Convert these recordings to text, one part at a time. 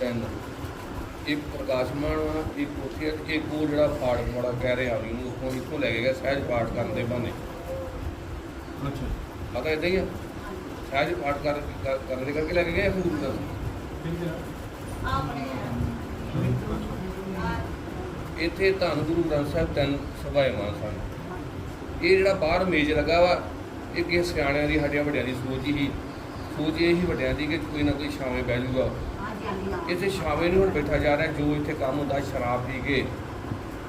ਤਿੰਨ। ਇੱਕ ਪ੍ਰਕਾਸ਼ਮਾਨ ਵਾ ਇੱਕ ਉੱਥੇ ਆ, ਤੇ ਇੱਕ ਉਹ ਜਿਹੜਾ ਫਾੜ ਵਾਲਾ ਕਹਿ ਰਿਹਾ ਵੀ ਉਹਨੂੰ ਉੱਥੋਂ ਇੱਥੋਂ ਲੈ ਕੇ ਗਿਆ ਸਹਿਜ ਪਾਠ ਕਰਨ ਦੇ ਬਹਾਨੇ। ਅੱਛਾ। ਪਤਾ ਇਦਾਂ ਹੀ ਆ। ਸਹਿਜ ਪਾਠ ਕਰ ਕਰ- ਕਰਨ ਦੇ ਕਰਕੇ ਲੈ ਕੇ ਗਏ ਗੁਰੂ ਦਾ। ਇੱਥੇ ਧੰਨ ਗੁਰੂ ਗ੍ਰੰਥ ਸਾਹਿਬ ਤਿੰਨ ਸਭਾਏਵਾਨ ਸਨ। ਇਹ ਜਿਹੜਾ ਬਾਹਰ ਮੇਜ਼ ਲੱਗਾ ਵਾ ਇਹ ਕਿਸੇ ਸਿਆਣਿਆਂ ਦੀ ਹੱਡਿਆਂ ਵੱਡਿਆਂ ਦੀ ਸੋਚ ਹੀ ਸੋਚ ਇਹ ਹੀ ਵੱਡਿਆਂ ਦੀ ਕਿ ਕੋਈ ਨਾ ਕੋਈ ਛਾਵੇਂ ਬਹਿ ਜਾਊਗਾ ਇੱਥੇ ਛਾਵੇਂ ਨਹੀਂ ਹੁਣ ਬੈਠਾ ਜਾ ਰਿਹਾ ਜੋ ਇੱਥੇ ਕੰਮ ਹੁੰਦਾ ਸ਼ਰਾਬ ਪੀ ਕੇ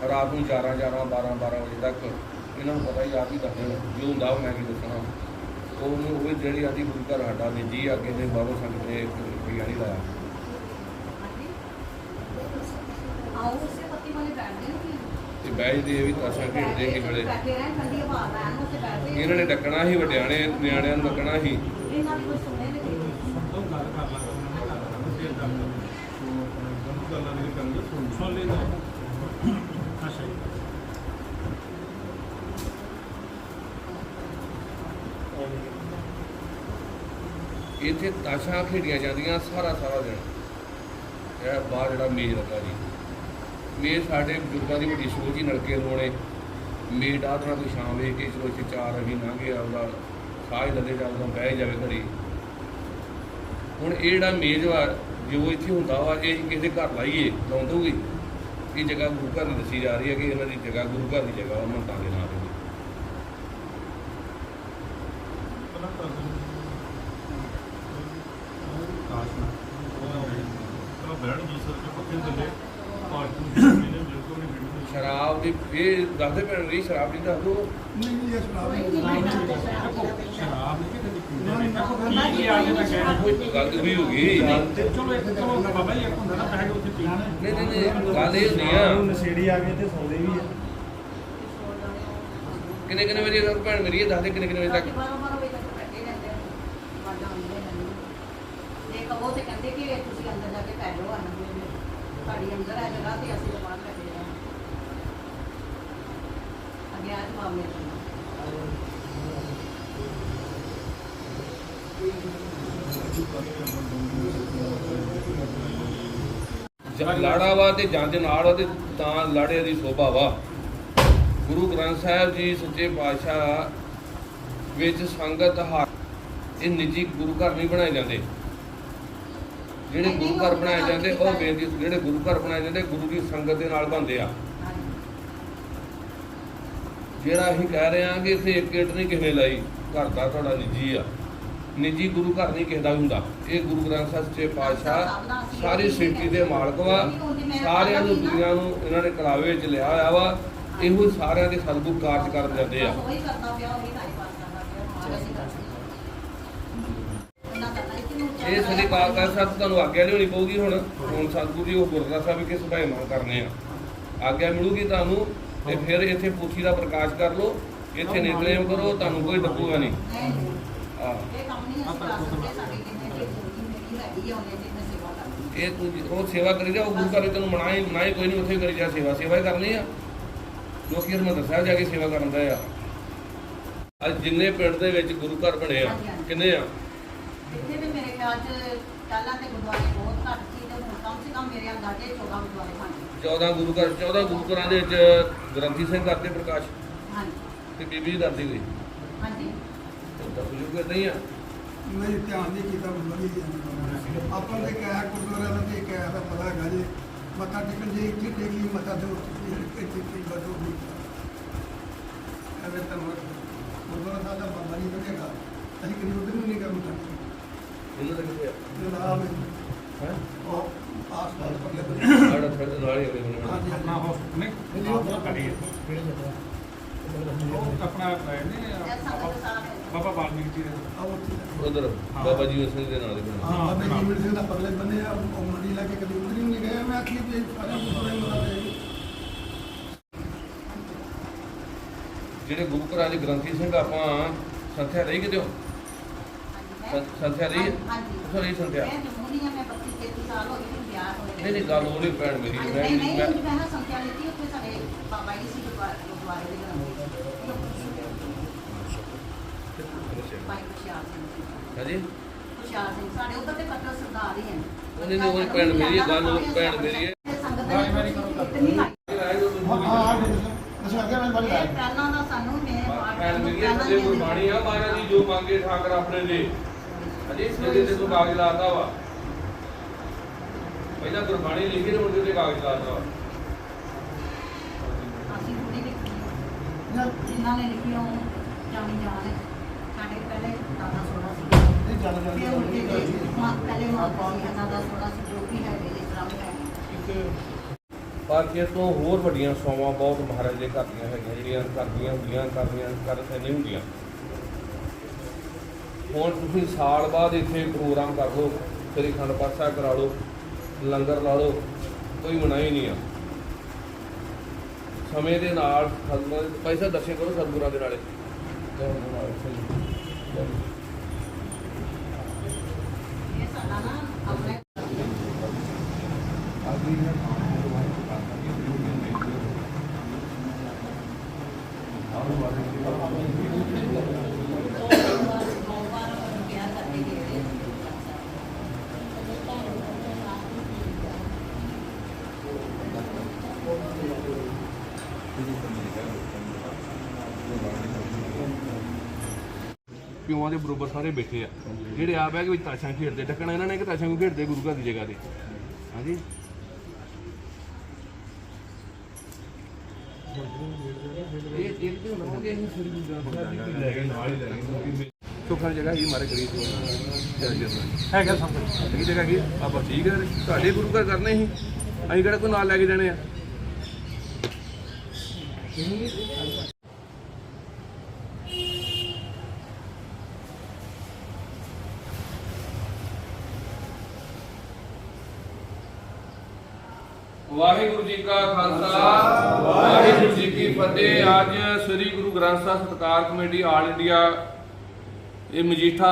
ਰਾਤ ਨੂੰ 11 11 12 12 ਵਜੇ ਤੱਕ ਇਹਨਾਂ ਨੂੰ ਪਤਾ ਹੀ ਹੀ ਕਰਦੇ ਨੇ ਜੋ ਹੁੰਦਾ ਉਹ ਮੈਂ ਕੀ ਦੱਸਣਾ। ਉਹਨੂੰ ਉਹ ਜਿਹੜੀ ਆਦੀ ਗੁਰੂ ਘਰ ਸਾਡਾ ਨਿੱਜੀ ਆ ਕੇ ਨੇ ਬਾਬਾ ਸੰਗਤ ਨੇ ਇੱਕ ਰੁਪਈਆ ਨਹੀਂ ਲਾਇਆ। ਤੇ ਬਹਿ ਦੇ ਵੀ ਤਾਸ਼ਾਂ ਖੇਡਦੇ ਕਿ ਵੇਲੇ। ਇਹਨਾਂ ਨੇ ਡੱਕਣਾ ਸੀ ਵੱਡਿਆਂ ਨੇ ਨਿਆਣਿਆਂ ਨੂੰ ਡੱਕਣਾ ਸੀ। ਸਭ ਇੱਥੇ ਤਾਸ਼ਾਂ ਖੇਡੀਆਂ ਜਾਂਦੀਆਂ ਸਾਰਾ ਸਾਰਾ ਦਿਨ। ਇਹ ਬਾਹਰ ਜਿਹੜਾ ਮੇਜ਼ ਲੱਗਾ ਜੀ। ਮੇਜ਼ ਸਾਡੇ ਬਜ਼ੁਰਗਾਂ ਦੀ ਵੱਡੀ ਸੋਚ ਹੀ ਨਲਕੇ ਹੋਣੇ ਮੇਜ਼ ਆਹ ਤਰ੍ਹਾਂ ਕੋਈ ਸ਼ਾਮ ਵੇਖ ਕੇ, ਚਲੋ ਇੱਥੇ ਚਾਰ ਅਸੀਂ ਲੰਘੇ ਆਉਂਦਾ ਸਾਹ ਹੀ ਲੱਦੇ ਜਾਂਦਾ ਬਹਿ ਜਾਵੇ ਘੜੀ। ਹੁਣ ਇਹ ਜਿਹੜਾ ਮੇਜ਼ ਵਾ ਜੋ ਇੱਥੇ ਹੁੰਦਾ ਵਾ ਇਹ ਕਿਸੇ ਘਰ ਲਾਈਏ ਲਾਉਂ ਇਹ ਜਗ੍ਹਾ ਗੁਰੂ ਘਰ ਦੀ ਦੱਸੀ ਜਾ ਰਹੀ ਹੈ ਕਿ ਇਹਨਾਂ ਦੀ ਜਗ੍ਹਾ ਗੁਰੂ ਘਰ ਦੀ ਜਗ੍ਹਾ ਵਾ ਮੰਤਾਂ ਦੇ ਨਾਲ ਤੇ ਪਹਿਲਾਂ ਕਰ ਦਿਓ ਕਾਸ਼ ਨਾ ਤਾਂ ਬੈਠ ਜੀ ਸਰ ਕੇ ਪੱਕੇ ਥੱਲੇ ਪਾਰਟੀ ਮੈਨੇ ਬਿਲਕੁਲ ਨਹੀਂ ਵੀਡੀਓ ਦੀ ਇਹ ਦੱਸਦੇ ਪੈਣ ਰਹੀ ਸ਼ਰਾਬ ਦੀ ਦੱਸ ਦੋ। ਨਹੀਂ ਇਹ ਸ਼ਰਾਬ ਨਹੀਂ। ਸ਼ਰਾਬ ਨਹੀਂ ਕਿਤੇ ਪੀਂਦੇ ਨੇ ਕੀ ਆ ਗਿਆ ਕਹਿ ਕੋਈ ਗੱਲ ਵੀ ਹੋ ਗਈ ਤੇ ਚਲੋ ਇੱਕ ਚਲੋ ਬਾਬਾ ਜੀ ਇੱਕ ਹੁੰਦਾ ਨਾ ਬੈਠ ਉੱਥੇ ਪੀਣਾ ਨਹੀਂ ਨਹੀਂ ਨਹੀਂ ਗੱਲ ਇਹ ਹੁੰਦੀ ਆ। ਨਸ਼ੇੜੀ ਆ ਗਏ ਤੇ ਸੌਦੇ ਵੀ ਆ। ਕਿੰਨੇ ਕਿੰਨੇ ਵਜੇ ਤੱਕ ਭੈਣ ਮੇਰੀ ਇਹ ਦੱਸ ਦੇ ਕਿੰਨੇ ਕਿੰਨੇ ਵਜੇ ਤੱਕ? ਕਹੋ ਤੇ ਕਹਿੰਦੇ ਕਿ ਤੁਸੀਂ ਅੰਦਰ ਜਾ ਕੇ ਪੈ ਜਾਓ ਅੰਦਰ ਤੁਹਾਡੀ ਅੰਦਰ ਹੈ ਜਗ੍ਹਾ ਤੇ ਅਸੀਂ ਤਾਂ ਬਾਹਰ ਜਦ ਲਾੜਾ ਵਾ ਤੇ ਜੰਜ ਨਾਲ ਤੇ ਤਾਂ ਲਾੜੇ ਦੀ ਸੋਭਾ ਵਾ। ਗੁਰੂ ਗ੍ਰੰਥ ਸਾਹਿਬ ਜੀ ਸੱਚੇ ਪਾਤਸ਼ਾਹ ਵਿੱਚ ਸੰਗਤ ਹਾਰ ਇਹ ਨਿੱਜੀ ਗੁਰੂ ਘਰ ਨਹੀਂ ਬਣਾਏ ਜਾਂਦੇ। ਜਿਹੜੇ ਗੁਰੂ ਘਰ ਬਣਾਏ ਜਾਂਦੇ ਉਹ ਬੇਨਤੀ ਜਿਹੜੇ ਗੁਰੂ ਘਰ ਬਣਾਏ ਜਾਂਦੇ ਗੁਰੂ ਦੀ ਸੰਗਤ ਦੇ ਨਾਲ ਬਣਦੇ ਆ। ਜਿਹੜਾ ਅਸੀਂ ਕਹਿ ਰਹੇ ਹਾਂ ਕਿ ਇੱਥੇ ਇੱਕ ਇੱਟ ਨਹੀਂ ਕਿਸੇ ਨੇ ਲਾਈ, ਘਰ ਦਾ ਤੁਹਾਡਾ ਨਿੱਜੀ ਆ। ਨਿੱਜੀ ਗੁਰੂ ਘਰ ਨਹੀਂ ਕਿਸੇ ਦਾ ਵੀ ਹੁੰਦਾ। ਇਹ ਗੁਰੂ ਗ੍ਰੰਥ ਸਾਹਿਬ ਸੱਚੇ ਪਾਤਸ਼ਾਹ ਸਾਰੀ ਸ੍ਰਿਸ਼ਟੀ ਦੇ ਮਾਲਕ ਵਾ। ਸਾਰਿਆਂ ਨੂੰ ਦੁਨੀਆ ਨੂੰ ਇਹਨਾਂ ਨੇ ਕਲਾਵੇ ਵਿੱਚ ਲਿਆ ਹੋਇਆ ਵਾ। ਇਹੋ ਸਾਰਿਆਂ ਦੇ ਸਤਿਗੁਰ ਕਾਰਜ ਕਰਨ ਜਾਂਦੇ ਆ। ਇਹ ਸ੍ਰੀ ਕਾਲ ਤਖਤ ਸਾਹਿਬ ਤੁਹਾਨੂੰ ਆਗਿਆ ਲਿਆਉਣੀ ਪਊਗੀ ਹੁਣ। ਹੁਣ ਸਤਿਗੁਰੂ ਜੀ, ਉਹ ਗੁਰਦੁਆਰਾ ਸਾਹਿਬ ਵਿਖੇ ਸੁਭਾਏਮਾਨ ਕਰਨੇ ਆ। ਆਗਿਆ ਮਿਲੂਗੀ ਤੁਹਾਨੂੰ। ਤੇ ਫਿਰ ਇੱਥੇ ਪੋਥੀ ਦਾ ਪ੍ਰਕਾਸ਼ ਕਰ ਲਓ ਇੱਥੇ ਨਿਤਨੇਮ ਕਰੋ ਤੁਹਾਨੂੰ ਕੋਈ ਡੱਬੂਗਾ ਨਹੀਂ। ਇਹ ਤੂੰ ਉਹ ਸੇਵਾ ਕਰੀ ਜਾ ਉਹ ਗੁਰੂ ਘਰ ਤੈਨੂੰ ਮਨਾਈ ਮਨਾਈ ਕੋਈ ਨਹੀਂ ਉੱਥੇ ਕਰੀ ਜਾ ਸੇਵਾ। ਸੇਵਾ ਹੀ ਕਰਨੀ ਆ। ਲੋਕੀ ਹਰਮੰਦਰ ਸਾਹਿਬ ਜਾ ਕੇ ਸੇਵਾ ਕਰਨ ਦਾ ਆ। ਅੱਜ ਜਿੰਨੇ ਪਿੰਡ ਦੇ ਵਿੱਚ ਗੁਰੂ ਘਰ ਬਣੇ ਆ ਕਿੰਨੇ ਆ? 'ਚ ਪਹਿਲਾਂ ਤੇ ਗੁਰਦੁਆਰੇ ਬਹੁਤ ਘੱਟ ਸੀ ਤੇ ਹੁਣ ਕਮ ਸੇ ਕਮ ਮੇਰੇ ਅੰਦਾਜ਼ੇ 14 ਗੁਰਦੁਆਰੇ ਗਏ। 14 ਗੁਰੂ ਘਰ 14 ਗੁਰੂ ਘਰਾਂ ਦੇ ਵਿੱਚ ਗ੍ਰੰਥੀ ਸਿੰਘ ਕਰਦੇ ਪ੍ਰਕਾਸ਼ ਹਾਂਜੀ। ਤੇ ਬੀਬੀ ਜੀ ਕਰਦੀ ਗਈ ਹਾਂਜੀ। ਦੱਸ ਜੂਗੇ ਨਹੀਂ ਆ। ਨਹੀਂ ਧਿਆਨ ਨਹੀਂ ਕੀਤਾ ਬੁਲਾਈ ਆਪਾਂ ਦੇ ਕਹਿਆ ਗੁਰਦੁਆਰਾ ਦਾ ਤੇ ਕਹਿਆ ਦਾ ਪਤਾ ਹੈਗਾ ਜੀ। ਮੱਥਾ ਟੇਕਣ ਜੇ ਇੱਥੇ ਟੇਕ ਲਈ ਮੱਥਾ ਤੇ ਇੱਥੇ ਇੱਥੇ ਬਦੋ ਵੀ ਐਵੇਂ ਤਾਂ ਗੁਰਦੁਆਰਾ ਸਾਹਿਬ ਦਾ ਬਾਬਾ ਨਹੀਂ ਬਣੇਗਾ ਅਸੀਂ ਕਦੀ ਉਧਰ ਨੂੰ ਨਹੀਂ ਕਰਨਾ ਇਹਨਾਂ ਦਾ ਕਿੱਥੇ ਆ ਜਨਾਬ ਹੈ? ਉਹ ਆਸ ਪਾਸ ਪੱਲੇ ਬੰਨੇ ਸਾਡਾ ਥੋੜਾ ਨਾਲ ਹੀ ਹੋਵੇ ਬਣਾਉਣਾ ਹਾਂਜੀ ਆਪਣਾ ਹੌਸਪੀਟਲ ਨੇ? ਆਪਣਾ ਕਰੀਏ ਉਹ ਆਪਣਾ ਨੇ ਜਦ ਸੰਗਤ ਸਾਹਿਬ ਬਾਬਾ ਬਾਲਮੀਕ ਜੀ ਦੇ ਆਓ ਉੱਥੇ ਉਧਰ ਬਾਬਾ ਜੀ ਸਿੰਘ ਦੇ ਨਾਲ ਹੀ ਬਣਾਉਣਾ ਹਾਂ ਬਾਬਾ ਜੀ ਮਿਲ ਸਿੰਘ ਦਾ ਪਰਲੇ ਬੰਨੇ ਆ ਉਹ ਮੰਡੀ ਲਾ ਕੇ ਕਦੀ ਉਧਰ ਹੀ ਨਹੀਂ ਗਏ ਮੈਂ ਆਖੀ ਵੀ ਸਾਰਾ ਗੁਰਦੁਆਰੇ ਮਨਾ ਦੇ ਜਿਹੜੇ ਗੁਰੂ ਘਰਾਂ ਦੇ ਗ੍ਰੰਥੀ ਸਿੰਘ ਆਪਾਂ ਸੰਥਿਆ ਰਹੀ ਕਿਤੇ ਹੋ? ਸੰ- ਸੰਥਿਆ ਰਹੀ ਹੈ? ਰਹੀ ਸੰਥਿਆ? ਮੈਂ ਜੰਮੂ ਦੀ ਹਾਂ ਮੈਂ 32 33 ਸਾਲ ਹੋ ਗਏ ਮੈਨੂੰ ਵਿਆਹ ਹੋਏ ਨਹੀਂ ਨਹੀਂ ਗੱਲ ਉਹ ਨਹੀਂ ਭੈਣ ਮੇਰੀ ਮੈਂ ਨਹੀਂ ਨਹੀਂ ਮੈਂ ਮੈਂ ਨਾ ਸੰਖਿਆ ਲਿੱਤੀ ਉੱਥੇ ਸਾਡੇ ਬਾਬਾ ਜੀ ਸੀ ਗੁਰਦੁਆਰੇ ਗੁਰਦੁਆਰੇ ਦੇ ਗ੍ਰੰਥੀ ਭਾਈ ਖੁਸ਼ਿਆਰ ਸਿੰਘ ਜੀ। ਹਾਂਜੀ? ਖੁਸ਼ਿਆਰ ਸਿੰਘ ਸਾਡੇ ਉੱਧਰ ਦੇ ਕੱਟੜ ਸਰਦਾਰ ਹੀ ਹਨ। ਉਹਨੇ ਤੇ ਉਹ ਭੈਣ ਮੇਰੀ ਹੈ, ਗੱਲ ਉਹ ਭੈਣ ਮੇਰੀ ਹੈ। ਵਾਰੀ ਵਾਰੀ ਕਰੋ ਅੱਛਾ ਅੱਗੇ ਮੈਂ ਬੜੀ ਇਹ ਪਹਿਲਾਂ ਦਾ ਸਾਨੂੰ ਮੇਰੇ ਪਾਠ ਹੈ, ਪਹਿਲਾਂ ਤੇ ਦੀਆਂ ਗੁਰਬਾਣੀ ਆ ਮਹਾਰਾਜ ਜੀ ਜੋ ਮੰਗੇ ਠਾਕਰ ਆਪਣੇ ਦੇ। ਅਜੇ ਜਿਹਦੇ ਤੇ ਤੂੰ ਕਾਗਜ਼ ਲਾਤਾ ਵਾ। ਪਹਿਲਾਂ ਗੁਰਬਾਣੀ ਲਿਖੀ ਤੇ ਮੁੰਡੇ ਤੇ ਕਾਗਜ਼ ਲਾਤਾ ਵਾ। ਅਸੀਂ ਥੋੜੀ ਲਿਖੀ ਹੈ। ਜਿਨ੍ਹਾਂ ਨੇ ਲਿਖੀ ਉਹ ਜਾਣੀ ਜਾਣ ਹੈ ਸਾਡੇ ਪਹਿਲੇ ਦਾਦਾ ਸੋੜਾ ਸੀ। ਨਹੀਂ ਚੱਲ ਫਿਰ ਮੁੜ ਕੇ ਜੇ ਮਾਂ ਪਹਿਲੇ ਮਾਤਾ ਸੀ ਦਾਦਾ ਸੋੜਾ ਸੀ ਜੋ ਵੀ ਹੈ ਮੇਰੇ ਤਰ੍ਹਾਂ ਹੈ। ਪਰ ਇਸ ਤੋਂ ਹੋਰ ਵੱਡੀਆਂ ਸੌਵਾਂ ਬਹੁਤ ਮਹਾਰਾਜ ਦੇ ਘਰ ਦੀਆਂ ਹੈਗੀਆਂ ਜਿਹੜੀਆਂ ਕਰਦੀਆਂ ਹੁੰਦੀਆਂ ਕਰਦੀਆਂ ਕਰ ਨਹੀਂ ਹੁੰਦੀਆਂ। ਹੁਣ ਤੁਸੀਂ ਸਾਲ ਬਾਅਦ ਇੱਥੇ ਪ੍ਰੋਗਰਾਮ ਕਰ ਲਓ ਸ੍ਰੀ ਖੰਡ ਪਾਠ ਕਰਾ ਲਓ, ਲੰਗਰ ਲਾ ਲਓ, ਕੋਈ ਮਨਾਹੀ ਨਹੀਂ ਆ। ਸਮੇਂ ਦੇ ਨਾਲ ਸਤਿਗੁਰਾਂ ਦੇ ਪੈਸਾ ਦਰਸ਼ਨ ਕਰੋ ਸਤਿਗੁਰਾਂ ਦੇ ਨਾਲੇ ਇਹ ਸਾਡਾ ਨਾ ਆਪਣੇ ਸੋਮਵਾਰ ਪਿਆਰ ਕਰਕੇ ਗਏ ਪਿਓਾਂ ਦੇ ਬਰੋਬਰ ਸਾਰੇ ਬੈਠੇ ਆ। ਜਿਹੜੇ ਆਪ ਹੈ ਕਿ ਵਿੱਚ ਤਾਸ਼ਾਂ ਖੇਡਦੇ ਡੱਕਣਾ ਇਹਨਾਂ ਨੇ ਕਿ ਤਾਸ਼ਾਂ ਨੂੰ ਖੇਡਦੇ ਗੁਰੂ ਘਰ ਦੀ ਜਗ੍ਹਾ ਤੇ। ਹਾਂਜੀ। ਇਹ ਇੱਕ ਤੇ ਹੁੰਦਾ ਕਿ ਅਸੀਂ ਸ੍ਰੀ ਗੁਰੂ ਗ੍ਰੰਥ ਸਾਹਿਬ ਜੀ ਨੂੰ ਲੈ ਗਏ ਨਾਲ ਹੀ ਲੈ ਗਏ ਸੁਖਾਂ ਜਗ੍ਹਾ ਹੀ ਮਾਰੇ ਕਰੀ ਤੋਂ ਹੈਗਾ ਸਭ ਕੁਝ ਇਹ ਜਗ੍ਹਾ ਕੀ ਆਪਾਂ ਠੀਕ ਹੈ ਤੁਹਾਡੇ ਗੁਰੂ ਘਰ ਕਰਨੇ ਸੀ। ਅਸੀਂ ਕਿਹੜਾ ਕੋਈ ਨਾਲ ਲੈ ਕੇ ਜਾਣੇ ਆ? ਵਾਹਿਗੁਰੂ ਜੀ ਕਾ ਖਾਲਸਾ ਵਾਹਿਗੁਰੂ ਜੀ ਕੀ ਫਤਿਹ। ਅੱਜ ਸ੍ਰੀ ਗੁਰੂ ਗ੍ਰੰਥ ਸਾਹਿਬ ਸਤਕਾਰ ਕਮੇਟੀ ਆਲ ਇੰਡੀਆ ਇਹ ਮਜੀਠਾ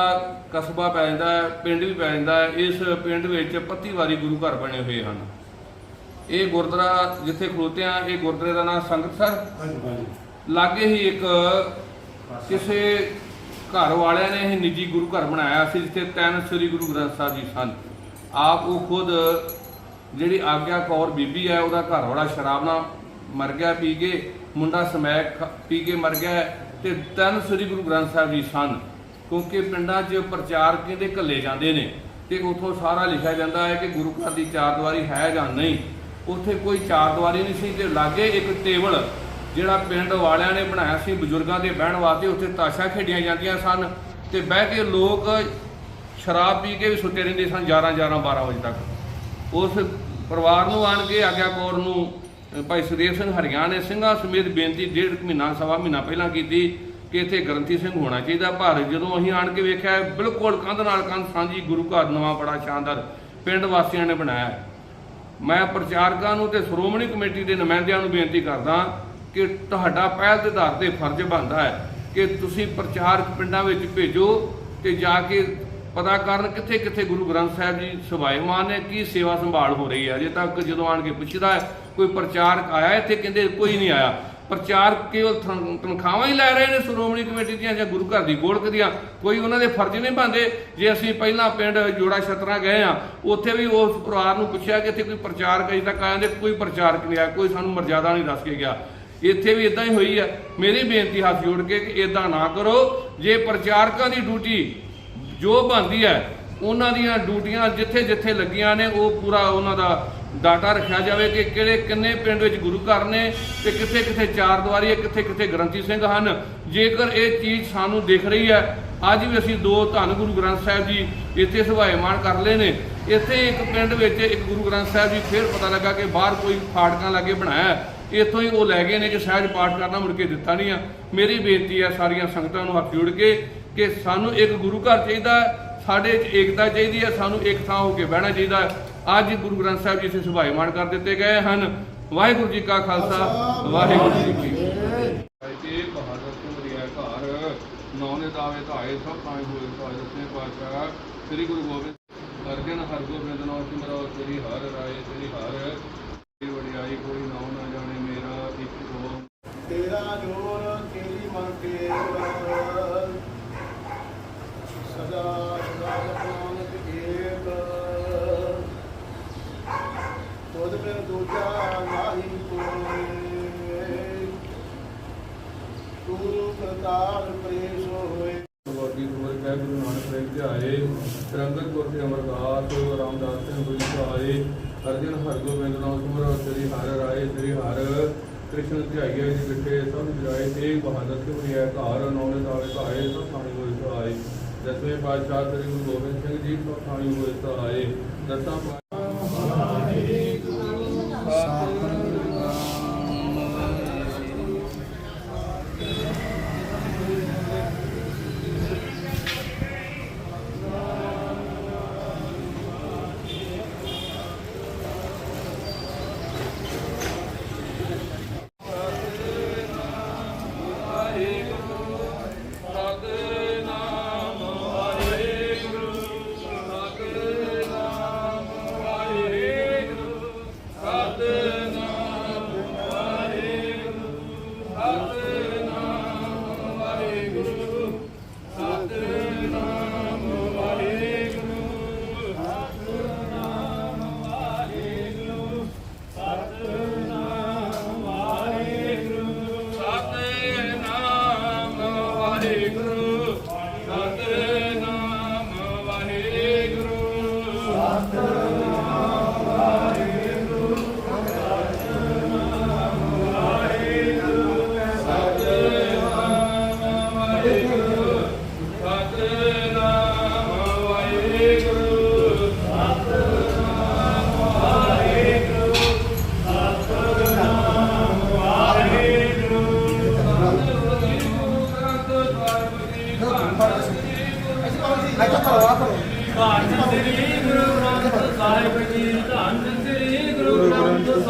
ਕਸਬਾ ਪੈ ਜਾਂਦਾ ਹੈ ਪਿੰਡ ਵੀ ਪੈ ਜਾਂਦਾ ਹੈ। ਇਸ ਪਿੰਡ ਵਿੱਚ ਪੱਤੀਵਾਰੀ ਗੁਰੂ ਘਰ ਬਣੇ ਹੋਏ ਹਨ। ਇਹ ਗੁਰਦੁਆਰਾ ਜਿੱਥੇ ਖਲੋਤੇ ਆ ਇਹ ਗੁਰਦੁਆਰੇ ਦਾ ਨਾਮ ਸੰਗਤਸਰ ਲਾਗੇ ਹੀ ਇੱਕ ਕਿਸੇ ਘਰ ਵਾਲਿਆਂ ਨੇ ਇਹ ਨਿੱਜੀ ਗੁਰੂ ਘਰ ਬਣਾਇਆ ਸੀ ਜਿੱਥੇ ਤਿੰਨ ਸ੍ਰੀ ਗੁਰੂ ਗ੍ਰੰਥ ਸਾਹਿਬ ਜੀ ਸਨ। ਆਪ ਉਹ ਖੁਦ ਜਿਹੜੀ ਆਗਿਆ ਕੌਰ ਬੀਬੀ ਹੈ, ਉਹਦਾ ਘਰ ਵਾਲਾ ਸ਼ਰਾਬ ਨਾਲ ਮਰ ਗਿਆ, ਪੀ ਕੇ ਮੁੰਡਾ ਸਮੈਕ ਖ- ਪੀ ਕੇ ਮਰ ਗਿਆ ਤੇ ਤਿੰਨ ਸ੍ਰੀ ਗੁਰੂ ਗ੍ਰੰਥ ਸਾਹਿਬ ਜੀ ਸਨ, ਕਿਉਂਕਿ ਪਿੰਡਾਂ 'ਚ ਪ੍ਰਚਾਰ ਕਹਿੰਦੇ ਘੱਲੇ ਜਾਂਦੇ ਨੇ ਤੇ ਉਥੋਂ ਸਾਰਾ ਲਿਖਿਆ ਜਾਂਦਾ ਹੈ ਕਿ ਗੁਰੂ ਘਰ ਦੀ ਚਾਰ ਦੀਵਾਰੀ ਹੈ ਜਾਂ ਨਹੀਂ। ਉੱਥੇ ਕੋਈ ਚਾਰ ਦੀਵਾਰੀ ਨਹੀਂ ਸੀ ਤੇ ਲਾਗੇ ਇੱਕ ਟੇਬਲ ਜਿਹੜਾ ਪਿੰਡ ਵਾਲਿਆਂ ਨੇ ਬਣਾਇਆ ਸੀ, ਬਜ਼ੁਰਗਾਂ ਦੇ ਬਹਿਣ ਵਾਸਤੇ, ਉੱਥੇ ਤਾਸ਼ਾਂ ਖੇਡੀਆਂ ਜਾਂਦੀਆਂ ਸਨ ਤੇ ਬਹਿ ਕੇ ਲੋਕ ਸ਼ਰਾਬ ਪੀ ਕੇ ਵੀ ਸੁੱਤੇ ਰਹਿੰਦੇ ਸਨ 11 11 12 ਵਜੇ ਤੱਕ। ਉਸ ਪਰਿਵਾਰ ਨੂੰ ਆਣ ਕੇ ਆਗਿਆ ਕੌਰ ਨੂੰ ਭਾਈ ਸੁਦੇਵ ਸਿੰਘ ਹਰਿਆਣ ਨੇ ਸਿੰਘਾਂ ਸਮੇਤ ਬੇਨਤੀ ਡੇਢ ਕੁ ਮਹੀਨਾ, ਸਵਾ ਮਹੀਨਾ ਪਹਿਲਾਂ ਕੀਤੀ ਕਿ ਇੱਥੇ ਗ੍ਰੰਥੀ ਸਿੰਘ ਹੋਣਾ ਚਾਹੀਦਾ। ਪਰ ਜਦੋਂ ਅਸੀਂ ਆਣ ਕੇ ਵੇਖਿਆ, ਬਿਲਕੁਲ ਕੰਧ ਨਾਲ ਕੰਧ ਸਾਂਝੀ ਗੁਰੂ ਘਰ ਨਵਾਂ ਬੜਾ ਸ਼ਾਨਦਾਰ ਪਿੰਡ ਵਾਸੀਆਂ ਨੇ ਬਣਾਇਆ। ਮੈਂ ਪ੍ਰਚਾਰਕਾਂ ਨੂੰ ਤੇ ਸ਼੍ਰੋਮਣੀ ਕਮੇਟੀ ਦੇ ਨੁਮਾਇੰਦਿਆਂ ਨੂੰ ਬੇਨਤੀ ਕਰਦਾ ਕਿ ਤੁਹਾਡਾ ਪਹਿਲ ਦੇ ਆਧਾਰ ਤੇ ਫਰਜ਼ ਬਣਦਾ ਹੈ ਕਿ ਤੁਸੀਂ ਪ੍ਰਚਾਰਕ ਪਿੰਡਾਂ ਵਿੱਚ ਭੇਜੋ ਤੇ ਜਾ ਕੇ ਪਤਾ ਕਰਨ ਕਿੱਥੇ ਕਿੱਥੇ ਗੁਰੂ ਗ੍ਰੰਥ ਸਾਹਿਬ ਜੀ ਸਭਾਏਮਾਨ ਨੇ, ਕੀ ਸੇਵਾ ਸੰਭਾਲ ਹੋ ਰਹੀ ਹੈ। ਅਜੇ ਤੱਕ ਜਦੋਂ ਆਣ ਕੇ ਪੁੱਛਦਾ ਕੋਈ ਪ੍ਰਚਾਰਕ ਆਇਆ ਇੱਥੇ? ਕਹਿੰਦੇ ਕੋਈ ਨਹੀਂ ਆਇਆ। ਪ੍ਰਚਾਰਕ ਕੇਵਲ ਤਨਖਾਹਾਂ ਹੀ ਲੈ ਰਹੇ ਨੇ ਸ਼੍ਰੋਮਣੀ ਕਮੇਟੀ ਦੀਆਂ ਜਾਂ ਗੁਰੂ ਘਰ ਦੀ ਗੋਲਕ ਦੀਆਂ। ਕੋਈ ਉਹਨਾਂ ਦੇ ਫਰਜ਼ ਨਹੀਂ ਬਣਦੇ। ਜੇ ਅਸੀਂ ਪਹਿਲਾਂ ਪਿੰਡ ਜੋੜਾ ਛਤਰਾ ਗਏ ਆ ਉੱਥੇ ਵੀ ਉਸ ਪਰਿਵਾਰ ਨੂੰ ਪੁੱਛਿਆ ਕਿ ਇੱਥੇ ਕੋਈ ਪ੍ਰਚਾਰਕ ਅਜੇ ਤੱਕ ਆਇਆ ਨਹੀਂ ਕੋਈ ਪ੍ਰਚਾਰਕ ਨਹੀਂ ਆਇਆ, ਕੋਈ ਸਾਨੂੰ ਮਰਜ਼ਾਦਾ ਨਹੀਂ ਦੱਸ ਕੇ ਗਿਆ। ਇੱਥੇ ਵੀ ਇਦਾਂ ਹੀ ਹੋਈ ਹੈ। ਮੇਰੀ ਬੇਨਤੀ ਹੱਥ ਜੋੜ ਕੇ ਕਿ ਇਦਾਂ ਨਾ ਕਰੋ। ਜੇ ਪ੍ਰਚਾਰਕਾਂ ਦੀ ਡਿਊਟੀ ਜੋ ਬਣਦੀ ਹੈ, ਉਹਨਾਂ ਦੀਆਂ ਡਿਊਟੀਆਂ ਜਿੱਥੇ ਜਿੱਥੇ ਲੱਗੀਆਂ ਨੇ, ਉਹ ਪੂਰਾ ਉਹਨਾਂ ਦਾ ਡਾਟਾ ਰੱਖਿਆ ਜਾਵੇ ਕਿ ਕਿਹੜੇ ਕਿੰਨੇ ਪਿੰਡ ਵਿੱਚ ਗੁਰੂ ਘਰ ਨੇ ਤੇ ਕਿੱਥੇ ਕਿੱਥੇ ਚਾਰ ਦੀਵਾਰੀ ਹੈ, ਕਿੱਥੇ ਕਿੱਥੇ ਗ੍ਰੰਥੀ ਸਿੰਘ ਹਨ। ਜੇਕਰ ਇਹ ਚੀਜ਼ ਸਾਨੂੰ ਦਿਖ ਰਹੀ ਹੈ, ਅੱਜ ਵੀ ਅਸੀਂ ਦੋ ਧੰਨ ਗੁਰੂ ਗ੍ਰੰਥ ਸਾਹਿਬ ਜੀ ਇੱਥੇ ਸੁਭਾਏਮਾਨ ਕਰ ਲਏ ਨੇ। ਇੱਥੇ ਇੱਕ ਪਿੰਡ ਵਿੱਚ ਇੱਕ ਗੁਰੂ ਗ੍ਰੰਥ ਸਾਹਿਬ ਜੀ ਫਿਰ ਪਤਾ ਲੱਗਾ ਕਿ ਬਾਹਰ ਕੋਈ ਫਾਟਕਾਂ ਲਾਗੇ ਬਣਾਇਆ ਇੱਥੋਂ ਹੀ ਉਹ ਲੈ ਗਏ ਨੇ ਕਿ ਸਹਿਜ ਪਾਠ ਕਰਨਾ ਮੁੜ ਕੇ ਦਿੱਤਾ ਨਹੀਂ ਆ। ਮੇਰੀ ਬੇਨਤੀ ਹੈ ਸਾਰੀਆਂ ਸੰਗਤਾਂ ਨੂੰ ਹੱਥ ਜੋੜ ਕੇ ਕਿ ਸਾਨੂੰ ਇੱਕ ਗੁਰੂ ਘਰ ਚਾਹੀਦਾ ਸਾਡੇ 'ਚ ਏਕਤਾ ਚਾਹੀਦੀ ਹੈ ਸਾਨੂੰ ਇੱਕ ਥਾਂ ਹੋ ਕੇ ਬਹਿਣਾ ਚਾਹੀਦਾ ਹੈ। ਅੱਜ ਗੁਰੂ ਗ੍ਰੰਥ ਸਾਹਿਬ ਜੀ ਇੱਥੇ ਸੁਭਾਏਮਾਨ ਕਰ ਦਿੱਤੇ ਗਏ ਹਨ। ਵਾਹਿਗੁਰੂ ਜੀ ਕਾ ਖਾਲਸਾ ਵਾਹਿਗੁਰੂ ਜੀ ਕੀ ਫਤਿਹ। ਤੇ ਬਹਾਦਰ ਤੁਮਰੀਆ ਘਰ ਨੌ ਨੇ ਦਾਵੇ ਧਾਏ ਸਭ ਤਾਂ ਹੋਏ ਧਾਏ ਦਸਵੇਂ ਪਾਤਸ਼ਾਹ। ਸ੍ਰੀ ਗੁਰੂ ਗੋਬਿੰਦ ਅਰਜਨ ਹਰਗੋਬਿੰਦ ਨਾਮ ਸਿਮਰੋ ਸ੍ਰੀ ਹਰਿ ਰਾਏ ਸ੍ਰੀ ਹਰਿ। ਦੀ ਵਡਿਆਈ ਕੋਈ ਨਾਮ ਨਾ ਜਾਣੇ ਮੇਰਾ ਇੱਕ ਹੋ ਤੇਰਾ ਜੋਰ ਤੇਰੀ ਮਨ ਕੇ ਗੁਰ ਤੇ ਅਮਰਦਾਸ ਰਾਮਦਾਸ ਸਿੰਘ ਗੁਰੂ ਸਹਾਰੇ ਅਰਜਨ ਹਰਗੋਬਿੰਦ ਨਾਮ ਤੁਮਰਾ ਸ੍ਰੀ ਹਰ ਰਾਏ ਸ੍ਰੀ ਹਰ ਕ੍ਰਿਸ਼ਨ ਧਿਆਈਏ ਜੀ ਬਿਠੇ ਸਭ ਜਰਾਏ ਤੇ ਬਹਾਦਰ ਸਿੰਘ ਜੀ ਘਰ ਨੌਨੇ ਦਾਵੇ ਘਾਏ ਸਭ ਸਾਣੀ ਗੁਰੂ ਸਹਾਰੇ ਦਸਵੇਂ ਪਾਤਸ਼ਾਹ ਸ੍ਰੀ ਗੁਰੂ ਗੋਬਿੰਦ ਸਿੰਘ ਜੀ ਤੋਂ ਥਾਣੀ ਹੋਏ ਸਹਾਏ ਦਸਾਂ